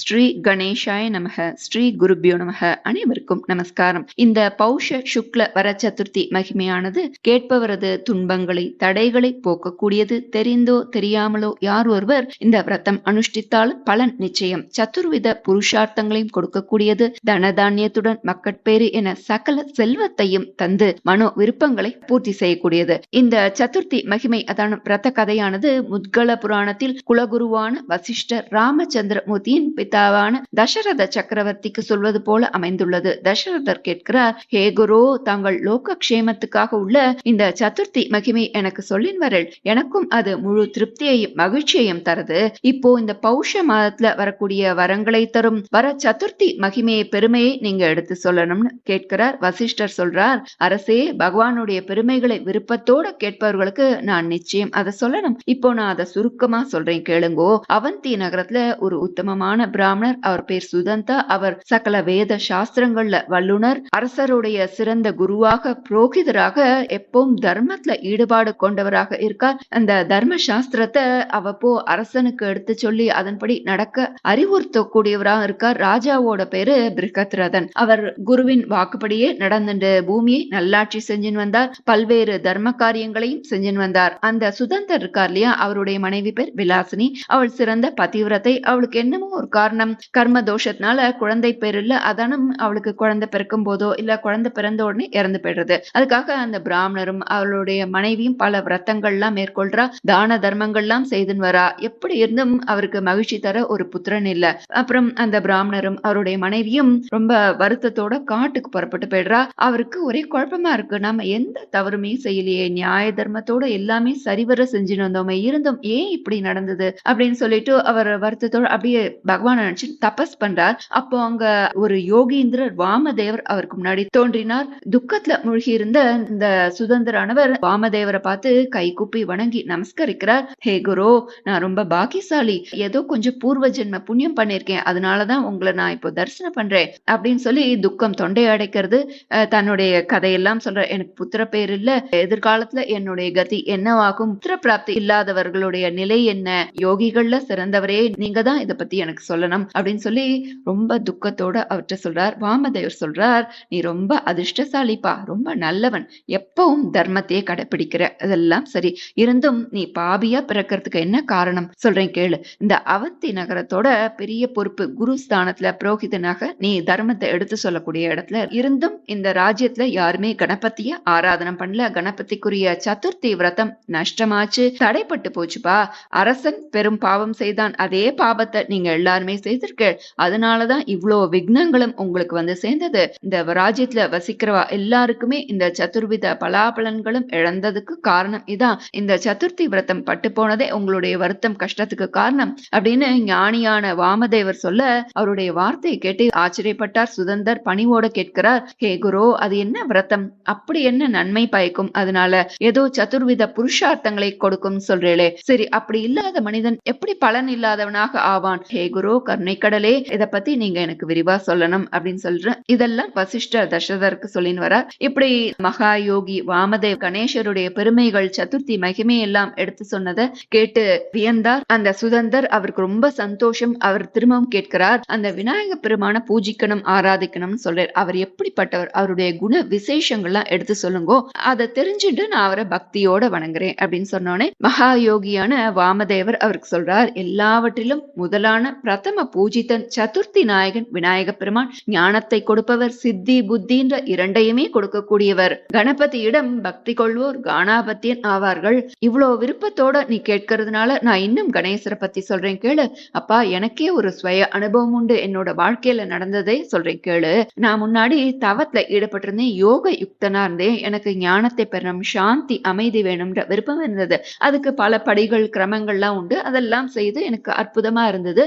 ஸ்ரீ கணேஷாய நமக ஸ்ரீ குருபியோ நமக அனைவருக்கும் நமஸ்காரம். இந்த பௌஷ சுக்ல வர சதுர்த்தி மகிமையானது கேட்பவரது துன்பங்களை தடைகளை போக்கக்கூடியது. தெரிந்தோ தெரியாமலோ யார் ஒருவர் இந்த விரதம் அனுஷ்டித்தால் பலன் நிச்சயம். சதுர்வித புருஷார்த்தங்களையும் கொடுக்கக்கூடியது. தனதானியத்துடன் மக்கட்பேறு என சகல செல்வத்தையும் தந்து மனோ விருப்பங்களை பூர்த்தி செய்யக்கூடியது. இந்த சதுர்த்தி மகிமை அதான விரத கதையானது முத்கல புராணத்தில் குலகுருவான வசிஷ்டர் ராமச்சந்திரமூர்த்தியின் பிதாவான தசரத சக்கரவர்த்திக்கு சொல்வது போல அமைந்துள்ளது. தசரதர் கேட்கிறார் ஹே குரு தாங்கள் லோக க்ஷேமத்துக்காக உள்ள இந்த சதுர்த்தி மகிமை எனக்கு சொல்லின் வரல். எனக்கும் அது முழு திருப்தியையும் மகிழ்ச்சியையும் தருது. இப்போ இந்த பௌஷ மாதத்துல வரக்கூடிய வரங்களை தரும் வர சதுர்த்தி மகிமையை பெருமையை நீங்க எடுத்து சொல்லணும்னு கேட்கிறார். வசிஷ்டர் சொல்றார் அரசே பகவானுடைய பெருமைகளை விருப்பத்தோட கேட்பவர்களுக்கு நான் நிச்சயம் அதை சொல்லணும். இப்போ நான் அதை சுருக்கமா சொல்றேன் கேளுங்கோ. அவந்தி நகரத்துல ஒரு உத்தமமான பிராமணர் அவர் பேர் சுதந்தா. அவர் சகல வேத சாஸ்திரங்கள்ல வல்லுனர் அரசருடைய சிறந்த குருவாக புரோகிதராக எப்பவும் தர்மத்துல ஈடுபாடு கொண்டவராக இருக்கார். அந்த தர்ம சாஸ்திரத்தை அவ்வப்போ அரசனுக்கு எடுத்து சொல்லி அதன்படி நடக்க அறிவுறுத்தக்கூடியவராக இருக்கார். ராஜாவோட பேரு பிருகத்ரதன். அவர் குருவின் வாக்குப்படியே நடந்துட்டு பூமியை நல்லாட்சி செஞ்சுன்னு வந்தார். பல்வேறு தர்ம காரியங்களையும் செஞ்சுன்னு வந்தார். அந்த சுதந்தர் இருக்கார் இல்லையா? அவருடைய மனைவி பேர் விலாசினி. அவள் சிறந்த பதிவிரத்தை அவளுக்கு என்னமோ ஒரு காரணம் கர்ம தோஷத்தினால குழந்தை பேர் இல்ல அதானும் அவளுக்கு குழந்தை பிறக்கும் போதோ இல்ல குழந்தை பிறந்த உடனே இறந்து போயிடுறது. அதுக்காக அந்த பிராமணரும் அவளுடைய மனைவியும் பல விரத்தங்கள்லாம் மேற்கொள்றா தான தர்மங்கள்லாம் செய்துன்னு வரா. எப்படி இருந்தும் அவருக்கு மகிழ்ச்சி தர ஒரு புத்திரன் இல்ல. அப்புறம் அந்த பிராமணரும் அவருடைய மனைவியும் ரொம்ப வருத்தத்தோட காட்டுக்கு புறப்பட்டு போயிடுறா. அவருக்கு ஒரே குழப்பமா இருக்கு. நாம எந்த தவறுமே செய்யலையே. நியாய தர்மத்தோட எல்லாமே சரிவர செஞ்சுன்னு வந்தோமே. இருந்தும் ஏன் இப்படி நடந்தது? அப்படின்னு சொல்லிட்டு அவர் வருத்தத்தோட அப்படியே பகவான் நினைச்சு தபஸ் பண்றார். அப்போ அங்க ஒரு யோகீந்திரர் வாமதேவர் அவருக்கு முன்னாடி தோன்றினார். துக்கத்துல மூழ்கி இருந்த இந்த சுதந்திரானவர் வாமதேவரை பார்த்து கை கூப்பி வணங்கி நமஸ்கரிக்கிறார். ஹே குரு நான் ரொம்ப பாக்கியசாலி. ஏதோ கொஞ்சம் பூர்வ ஜென்ம புண்ணியம் பண்ணிருக்கேன் அதனாலதான் உங்களை நான் இப்போ தரிசனம் பண்றேன். அப்படின்னு சொல்லி துக்கம் தொண்டை அடைக்கிறது. அஹ் தன்னுடைய கதையெல்லாம் சொல்ற எனக்கு புத்திர பேர் இல்ல. எதிர்காலத்துல என்னுடைய கதி என்னவாகும்? புத்திர பிராப்தி இல்லாதவர்களுடைய நிலை என்ன? யோகிகள்ல சிறந்தவரே. நீங்க தான் இதை பத்தி எனக்கு சொல்லணும் அப்படின்னு சொல்லி ரொம்ப துக்கத்தோட அவர்கிட்ட சொல்றார். வாமதேவர் சொல்றார் நீ ரொம்ப அதிர்ஷ்டசாலிப்பா ரொம்ப நல்லவன். எப்பவும் தர்மத்தையே கடைபிடிக்கிற அதெல்லாம் சரி. இருந்தும் நீ பாபியா பிறக்கிறதுக்கு என்ன காரணம்? சொல்றேன் கேளு. இந்த அவந்தி நகரத்தோட பெரிய பொறுப்பு குரு ஸ்தானத்துல புரோகிதனாக நீ தர்மத்தை எடுத்து சொல்லக்கூடிய இடத்துல இருந்தும் இந்த ராஜ்யத்துல யாருமே கணபதிய ஆராதனம் பண்ணல. கணபதிக்குரிய சதுர்த்தி விரதம் நஷ்டமாச்சு. தடைப்பட்டு போச்சுப்பா. அரசன் பெரும் பாவம் செய்தான். அதே பாவத்தை நீங்க எல்லாருமே செய்திருக்க அதனாலதான் இவ்வளோ விக்னங்களும் உங்களுக்கு வந்து சேர்ந்தது. இந்த ராஜ்யத்துல வசிக்கிறவா எல்லாருக்குமே இந்த சதுர்வித பலாபலன்களும் இழந்ததுக்கு காரணம் இதான். இந்த சதுர்த்தி விரதம் பட்டு போனதே உங்களுடைய வருத்தம் கஷ்டத்துக்கு காரணம் அப்படின்னு ஞானியான வாமதேவர் சொல்ல அவருடைய வார்த்தையை கேட்டு ஆச்சரியப்பட்டார். சுதந்தர் பணிவோட கேட்கிறார் ஹே குரு அது என்ன விரதம்? அப்படி என்ன நன்மை பயக்கும்? அதனால ஏதோ சதுர்வித புருஷார்த்தங்களை கொடுக்கும் சொல்றேளே. சரி அப்படி இல்லாத மனிதன் எப்படி பலன் இல்லாதவனாக ஆவான்? ஹே குரு கருணை கடலே இத பத்தி நீங்க எனக்கு விரிவா சொல்லணும் அப்படின்னு சொல்றேன் இதெல்லாம் வசிஷ்டர் தசரதருக்கு சொல்லின்னு வர. இப்படி மகா யோகி வாமதேவ் கணேசருடைய பெருமைகள் சதுர்த்தி மகிமை எல்லாம் எடுத்து சொன்னதை கேட்டு வியந்தார். அந்த சுதந்தர் அவருக்கு ரொம்ப சந்தோஷம். அவர் திரும்பவும் கேட்கிறார் அந்த விநாயக பெருமான பூஜிக்கணும் ஆராதிக்கணும்னு சொல்றார். அவர் எப்படிப்பட்டவர்? அவருடைய குண விசேஷங்கள்லாம் எடுத்து சொல்லுங்கோ. அதை தெரிஞ்சுட்டு நான் அவரை பக்தியோட வணங்குறேன் அப்படின்னு சொன்னோடனே மகா யோகியான வாமதேவர் அவருக்கு சொல்றார் எல்லாவற்றிலும் முதலான பிரதம பூஜித்தன் சதுர்த்தி நாயகன் விநாயக பெருமான் ஞானத்தை கொடுப்பவர் சித்தி புத்தி என்ற இரண்டையுமே கொடுக்கக்கூடியவர். கணபதியிடம் பக்தி கொள்வோர் கானாபத்தியன் ஆவார்கள். இவ்வளவு விருப்பத்தோட நீ கேட்கறதுனால நான் இன்னும் கணேசரை பத்தி சொல்றேன் கேளு. அப்பா எனக்கே ஒரு சுய அனுபவம் உண்டு. என்னோட வாழ்க்கையில நடந்ததே சொல்றேன் கேளு. நான் முன்னாடி தவத்துல ஈடுபட்டிருந்தேன் யோக யுக்தனா இருந்தேன். எனக்கு ஞானத்தை பெறணும் சாந்தி அமைதி வேணும்ன்ற விருப்பம் இருந்தது. அதுக்கு பல படிகள் கிரமங்கள்லாம் உண்டு. அதெல்லாம் செய்து எனக்கு அற்புதமா இருந்தது.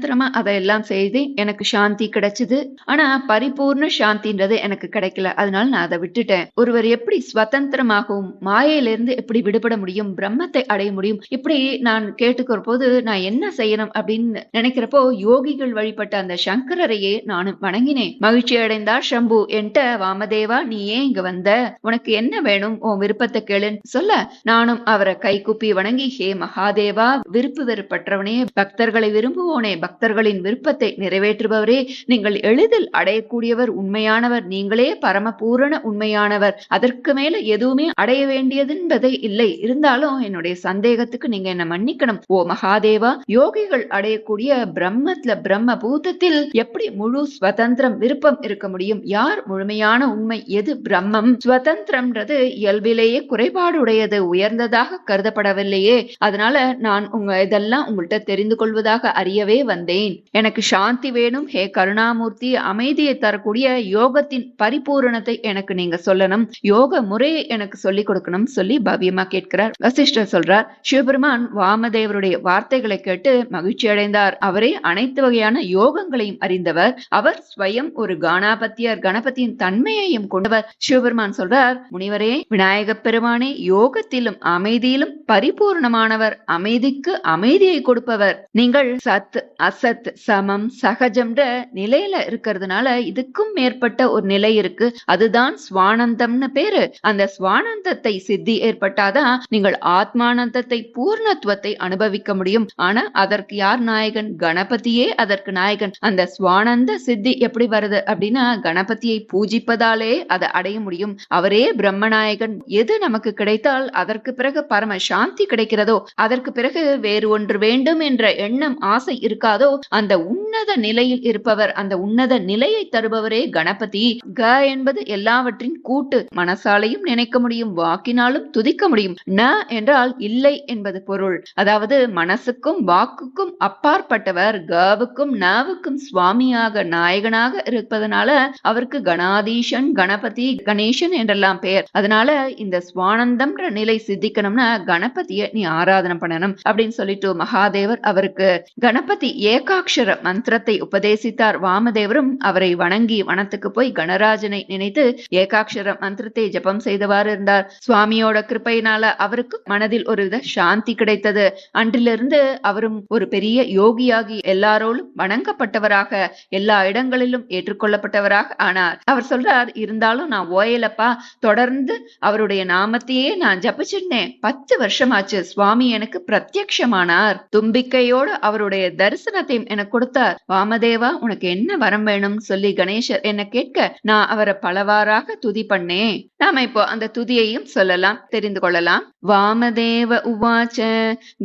நிரந்தரமா அதையெல்லாம் செய்து எனக்கு சாந்தி கிடைச்சது. ஆனா பரிபூர்ண சாந்தின்றது எனக்கு கிடைக்கல. அதனால நான் அதை விட்டுட்டேன். ஒருவர் எப்படி சுதந்திரமாகவும் மாயையிலிருந்து எப்படி விடுபட முடியும் பிரம்மத்தை அடைய முடியும் இப்படி நான் கேட்டுக்கிற போது நான் என்ன செய்யணும் அப்படின்னு நினைக்கிறப்போ யோகிகள் வழிபட்ட அந்த சங்கரரையே நானும் வணங்கினேன். மகிழ்ச்சி அடைந்தார் ஷம்பு என்கிட்ட வாமதேவா நீ ஏன் இங்க வந்த? உனக்கு என்ன வேணும்? உன் விருப்பத்தை கேளுன்னு சொல்ல. நானும் அவரை கை கூப்பி வணங்கி ஹே மகாதேவா விருப்பு வெறுப்பற்றவனே பக்தர்களை விரும்புவோனே பக்தர்களின் விருப்பத்தை நிறைவேற்றுபவரே நீங்கள் எளிதில் அடையக்கூடியவர் உண்மையானவர் நீங்களே பரமபூரண உண்மையானவர். அதற்கு மேல எதுவுமே அடைய வேண்டியதுன்பதே இல்லை. இருந்தாலும் என்னுடைய சந்தேகத்துக்கு நீங்க என்ன மன்னிக்கணும். ஓ மகாதேவா யோகிகள் அடையக்கூடிய பிரம்மத்துல பிரம்ம பூதத்தில் எப்படி முழு ஸ்வதந்திரம் விருப்பம் இருக்க முடியும்? யார் முழுமையான உண்மை? எது பிரம்மம்? ஸ்வதந்திரம்ன்றது இயல்பிலேயே குறைபாடுடையது உயர்ந்ததாக கருதப்படவில்லையே. அதனால நான் உங்க இதெல்லாம் உங்கள்கிட்ட தெரிந்து கொள்வதாக அறியவே வந்தேன். எனக்கு சாந்தி வேணும். ஹே கருணாமூர்த்தி அமைதியை தரக்கூடிய யோகத்தின் பரிபூரணத்தை எனக்கு நீங்க சொல்லணும். யோக முறையை எனக்கு சொல்லிக் கொடுக்கணும் சொல்லி பவ்யமா கேட்கிறார். வசிஷ்டர் சொல்றார் சிவபெருமான் வாமதேவருடைய வார்த்தைகளை கேட்டு மகிழ்ச்சி அடைந்தார். அவரே அனைத்து வகையான யோகங்களையும் அறிந்தவர். அவர் ஸ்வயம் ஒரு கானாபத்தியர் கணபதியின் தன்மையையும் கொண்டவர். சிவபெருமான் சொல்றார் முனிவரே விநாயக பெருமானே யோகத்திலும் அமைதியிலும் பரிபூர்ணமானவர். அமைதிக்கு அமைதியை கொடுப்பவர். நீங்கள் சத் அசத் சமம் சகஜம்ன்ற நிலையில இருக்கிறதுனால இதுக்கும் மேற்பட்ட ஒரு நிலை இருக்கு. அதுதான் ஸ்வானந்தம்னு பேரு. அந்த ஸ்வானந்தத்தை சித்தி ஏற்பட்டாதான் நீங்கள் ஆத்மானந்தத்தை பூர்ணத்துவத்தை அனுபவிக்க முடியும். ஆனா அதற்கு யார் நாயகன்? கணபதியே அதற்கு நாயகன். அந்த ஸ்வானந்த சித்தி எப்படி வருது அப்படின்னா கணபதியை பூஜிப்பதாலே அதை அடைய முடியும். அவரே பிரம்மநாயகன். எது நமக்கு கிடைத்தால் அதற்கு பிறகு பரம சாந்தி கிடைக்கிறதோ அதற்கு பிறகு வேறு ஒன்று வேண்டும் என்ற எண்ணம் ஆசை இருக்காதோ அந்த உன்னத நிலையில் இருப்பவர் அந்த உன்னத நிலையை தருபவரே கணபதி. க என்பது எல்லாவற்றின் கூட்டு. மனசாலையும் நினைக்க முடியும் வாக்கினாலும் துதிக்க முடியும். ந என்றால் இல்லை என்பது பொருள். அதாவது மனசுக்கும் வாக்குக்கும் அப்பாற்பட்டவர் கவுக்கும் நவுக்கும் சுவாமியாக நாயகனாக இருப்பதனால அவருக்கு கணாதீஷன் கணபதி கணேசன் என்றெல்லாம் பெயர் அதனால இந்த சுவானந்தம்ன்ற நிலை சித்திக்கணும்னா கணபதியை நீ ஆராதனை பண்ணணும் அப்படின்னு சொல்லிட்டு மகாதேவர் அவருக்கு. கணபதி ஏகாட்சர மந்திரத்தை உபதேசித்தார் வாமதேவரும் அவரை வணங்கி வனத்துக்கு போய் கணராஜனை நினைத்து ஏகாட்சர மந்திரத்தை ஜபம் செய்தவாறு இருந்தார். சுவாமியோட கிருப்பையினால அவருக்கு மனதில் ஒரு வித சாந்தி கிடைத்தது. அன்றிலிருந்து அவரும் ஒரு பெரிய யோகியாகி எல்லாரோடும் வணங்கப்பட்டவராக எல்லா இடங்களிலும் ஏற்றுக்கொள்ளப்பட்டவராக ஆனார். அவர் சொல்றார் இருந்தாலும் நான் ஓயலப்பா தொடர்ந்து அவருடைய நாமத்தையே நான் ஜபிச்சிருந்தேன். பத்து வருஷமாச்சு சுவாமி எனக்கு பிரத்யக்ஷமானார். தும்பிக்கையோடு அவருடைய தரிசனத்தையும் எனக்கு கொடுத்தார். வாமதேவா உனக்கு என்ன வரம் வேணும்? சொல்லி கணேசர் என்ன கேட்க நான் அவரை பலவாறாக துதி பண்ணேன். நாம இப்போ அந்த துதியையும் சொல்லலாம். தெரிந்து கொள்ளலாம். வாமதேவ உவாச்ச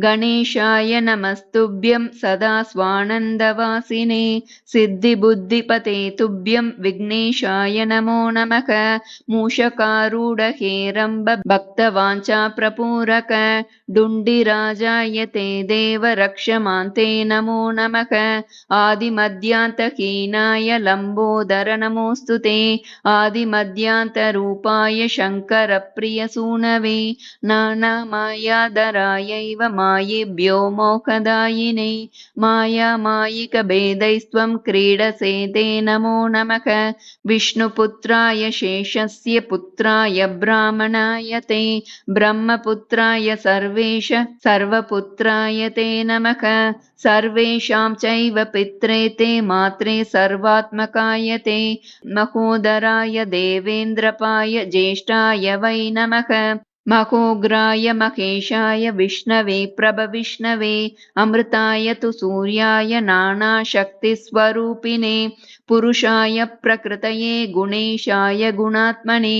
கணேஷாய நமஸ்துபியம் சதா ஸ்வானந்தவாசினே சித்தி புத்திபதே துப்பியம் விக்னேஷாய நமோ நமக மூஷகாரூட ஹேரம்ப பக்தவாஞ்சா பிரபூரக डुण्डिराजाय ते देव रक्षमान्ते नमो नमः। आदिमध्यान्तहीनाय लम्बोदर नमोऽस्तु ते। आदिमध्यान्तरूपाय शङ्करप्रियसूनवे। नानामायाधरायैव मायेभ्यो मोहदायिने मायामायिकभेदैस्त्वं क्रीडसे ते नमो नमः। विष्णुपुत्राय शेषस्य पुत्राय ब्राह्मणाय ते। ब्रह्मपुत्राय सर्व सर्वेश सर्वपुत्राय ते नमः। सर्वेषां चैव पित्रे ते मात्रे सर्वात्मकाय ते। महोदराय देवेन्द्रपाय ज्येष्ठाय वै नमः। महोग्राय महेशाय विष्णवे प्रभविष्णवे। अमृताय तु सूर्याय नानाशक्तिस्वरूपिणे पुरुषाय प्रकृतये गुणेशाय गुणात्मने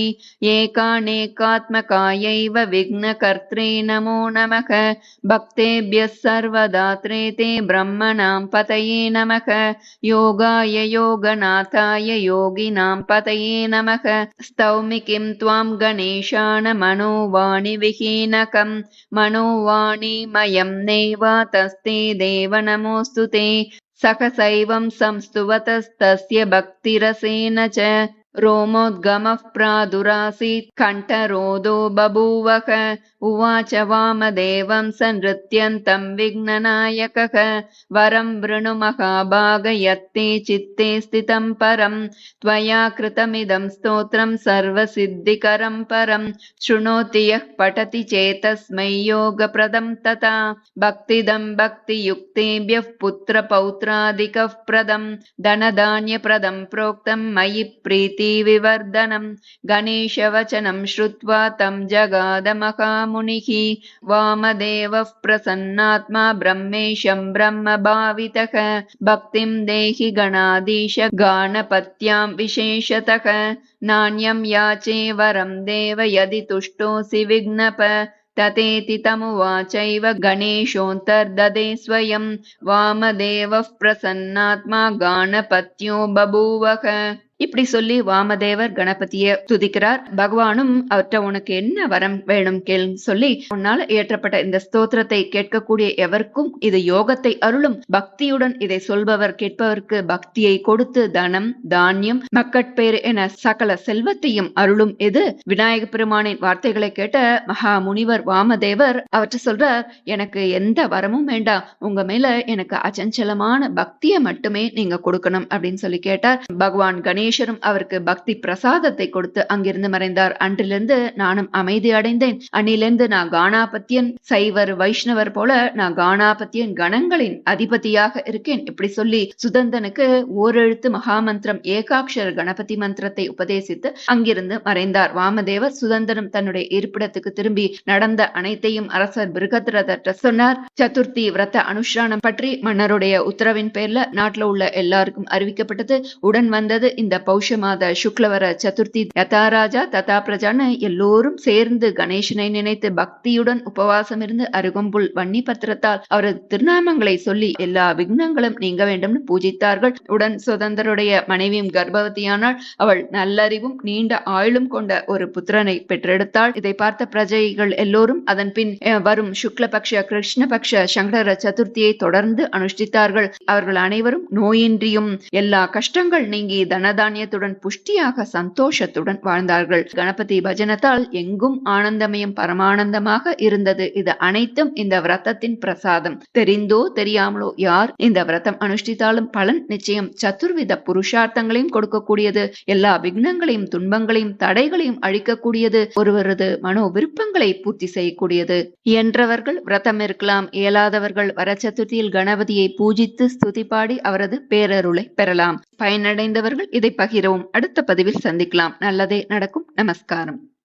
एकानेकात्मकायैव विघ्नकर्त्रे नमो नमः। भक्तेभ्यः सर्वदात्रे ते ब्रह्मणां पतये नमः। योगाय योगनाथाय योगिनां पतये नमः। स्तौमि किं त्वां गणेशान मनोवाणिविहीनकं मनोवाणीमयं नैवातस्ते देव नमोऽस्तु ते सहसैवं संस्तुवतस्तस्य भक्तिरसेन च। रोमोद्गमः प्रादुरासीत् कण्ठरोधो बभूवः। उवाच वामदेवं स नृत्यन्तं विघ्ननायकः। वरं वृणु महाभाग यत्ते चित्ते स्थितं परं। त्वया कृतमिदं स्तोत्रं सर्वसिद्धिकरं परं। शृणोति यः पठति चेतस्मै योगप्रदं तथा। भक्तिदं भक्तियुक्तेभ्यः पुत्रपौत्रादिकः प्रदं। धनधान्यप्रदं प्रोक्तं मयि प्रीति विवर्धनम् गणेशवचनं श्रुत्वा तं जगाद महामुनिः वामदेवः प्रसन्नात्मा ब्रह्मेशं ब्रह्मभावितः भक्तिं देहि गणाधीश गाणपत्यां विशेषतः नान्यं याचे वरं देव यदि तुष्टोऽसि विघ्नप ततेति तमुवाचैव गणेशोऽन्तर्ददे स्वयं वामदेवः प्रसन्नात्मा गाणपत्यो बभूवः இப்படி சொல்லி வாமதேவர் கணபதிய துதிக்கிறார். பகவானும் அவற்ற உனக்கு என்ன வரம் வேணும் கேள்னு சொல்லி உன்னால இயற்றப்பட்ட இந்த ஸ்தோத்திரத்தை கேட்கக்கூடிய எவருக்கும் இது யோகத்தை அருளும். பக்தியுடன் இதை சொல்பவர் கேட்பவருக்கு பக்தியை கொடுத்து தனம் தானியம் மக்கட்பேர் என சகல செல்வத்தையும் அருளும். இது விநாயக பெருமானின் வார்த்தைகளை கேட்ட மகா முனிவர் வாமதேவர் அவற்றை சொல்றார் எனக்கு எந்த வரமும் வேண்டாம் உங்க மேல எனக்கு அச்சஞ்சலமான பக்தியை மட்டுமே நீங்க கொடுக்கணும். அப்படின்னு சொல்லி கேட்டார். பகவான் கணேஷ் கணேசரும் அவருக்கு பக்தி பிரசாதத்தை கொடுத்து அங்கிருந்து மறைந்தார். அன்றிலிருந்து நானும் அமைதி அடைந்தேன். அன்னிலிருந்து நான் கானாபத்தியன் சைவர் வைஷ்ணவர் போல நான் கானாபத்தியன் கணங்களின் அதிபதியாக இருக்கேன். இப்படி சொல்லி சுதந்தனுக்கு ஓரெழுத்து மகாமந்திரம் ஏகாட்சர கணபதி மந்திரத்தை உபதேசித்து அங்கிருந்து மறைந்தார். வாமதேவர் சுதந்தனம் தன்னுடைய இருப்பிடத்துக்கு திரும்பி நடந்த அனைத்தையும் அரசர் பிருகத்ரதற்ற சொன்னார். சதுர்த்தி விரத அனுஷ்டானம் பற்றி மன்னருடைய உத்தரவின் பேர்ல நாட்டுல உள்ள எல்லாருக்கும் அறிவிக்கப்பட்டது. உடன் வந்தது இந்த பௌஷ மாத சுக்லவர சதுர்த்தி யதாராஜா ததா பிரஜான்னு எல்லோரும் சேர்ந்து கணேசனை நினைத்து பக்தியுடன் உபவாசம் இருந்து அருகம்புல் வன்னி பத்திரத்தால் அவரது திருநாமங்களை சொல்லி எல்லா விக்னங்களும் நீங்க வேண்டும்னு பூஜித்தார்கள். உடன் சுதந்திரருடைய மனைவியும் கர்ப்பவதியானால் அவள் நல்லறிவும் நீண்ட ஆயுளும் கொண்ட ஒரு புத்திரனை பெற்றெடுத்தாள். இதை பார்த்த பிரஜைகள் எல்லோரும் அதன் பின் வரும் சுக்லபக்ஷ கிருஷ்ணபக்ஷ சங்கர சதுர்த்தியை தொடர்ந்து அனுஷ்டித்தார்கள். அவர்கள் அனைவரும் நோயின்றியும் எல்லா கஷ்டங்கள் நீங்கி தனதான தானியத்துடன் புஷ்டியாக சந்தோஷத்துடன் வாழ்ந்தார்கள். கணபதி பஜனத்தால் எங்கும் ஆனந்தமயம் பரமானந்தமாக இருந்தது. இது அனைத்தும் இந்த விரதத்தின் பிரசாதம். தெரிந்தோ தெரியாமலோ யார் இந்த விரதம் அனுஷ்டித்தாலும் பலன் நிச்சயம் சதுர்வித புருஷார்த்தங்களையும் கொடுக்கக்கூடியது. எல்லா விக்னங்களையும் துன்பங்களையும் தடைகளையும் அழிக்கக்கூடியது. ஒருவரது மனோ விருப்பங்களை பூர்த்தி செய்யக்கூடியது. இயன்றவர்கள் விரதம் இருக்கலாம். இயலாதவர்கள் வர சதுர்த்தியில் கணபதியை பூஜித்து ஸ்துதி பாடி அவரது பேரருளை பெறலாம். பயனடைந்தவர்கள் இதை பகிரவும். அடுத்த பதிவில் சந்திக்கலாம். நல்லதே நடக்கும். நமஸ்காரம்.